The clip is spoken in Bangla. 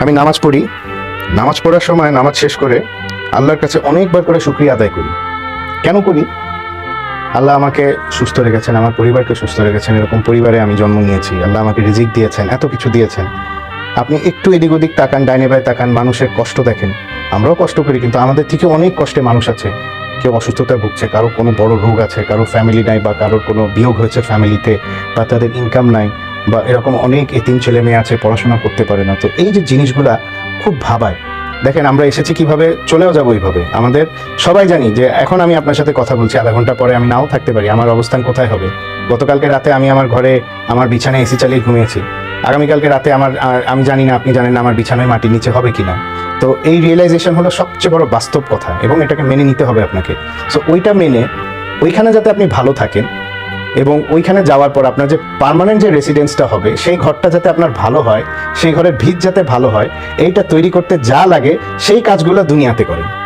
আমি নামাজ পড়ি। নামাজ পড়ার সময় নামাজ শেষ করে আল্লাহর কাছে অনেকবার করে শুক্রিয়া আদায় করি। কেন করি? আল্লাহ আমাকে সুস্থ রেখেছেন, আমার পরিবারকে সুস্থ রেখেছেন, এরকম পরিবারে আমি জন্ম নিয়েছি। আল্লাহ আমাকে রিজিক দিয়েছেন, এত কিছু দিয়েছেন। আপনি একটু এদিক ওদিক তাকান, ডাইনে বাই তাকান, মানুষের কষ্ট দেখেন। আমরাও কষ্ট করি, কিন্তু আমাদের থেকে অনেক কষ্টে মানুষ আছে। কেউ অসুস্থতায় ভুগছে, কারও কোনো বড় রোগ আছে, কারও ফ্যামিলি নাই বা কারোর কোনো বিয়োগ হয়েছে ফ্যামিলিতে বা তাদের ইনকাম নাই। বা এরকম অনেক এতিম ছেলে মেয়ে আছে, পড়াশোনা করতে পারে না। তো এই যে জিনিসগুলা খুব ভাবায়। দেখেন, আমরা এসেছি কীভাবে, চলেও যাব এইভাবে। আমাদের সবাই জানি যে এখন আমি আপনার সাথে কথা বলছি, আধা ঘণ্টা পরে আমি নাও থাকতে পারি। আমার অবস্থান কোথায় হবে? গতকালকে রাতে আমি আমার ঘরে, আমার বিছানায় এসি চালিয়ে ঘুমিয়েছি। আগামীকালকে রাতে আমার আমি জানি না, আপনি জানেন না আমার বিছানায় মাটির নিচে হবে কিনা। তো এই রিয়েলাইজেশন হলো সবচেয়ে বড় বাস্তব কথা এবং এটাকে মেনে নিতে হবে আপনাকে। সো ওইটা মেনে ওইখানে যাতে আপনি ভালো থাকেন এবং ওইখানে যাওয়ার পর আপনার যে পারমানেন্ট যে রেসিডেন্সটা হবে, সেই ঘরটা যাতে আপনার ভালো হয়, সেই ঘরের ভিত যাতে ভালো হয়, এইটা তৈরি করতে যা লাগে, সেই কাজগুলো দুনিয়াতে করেন।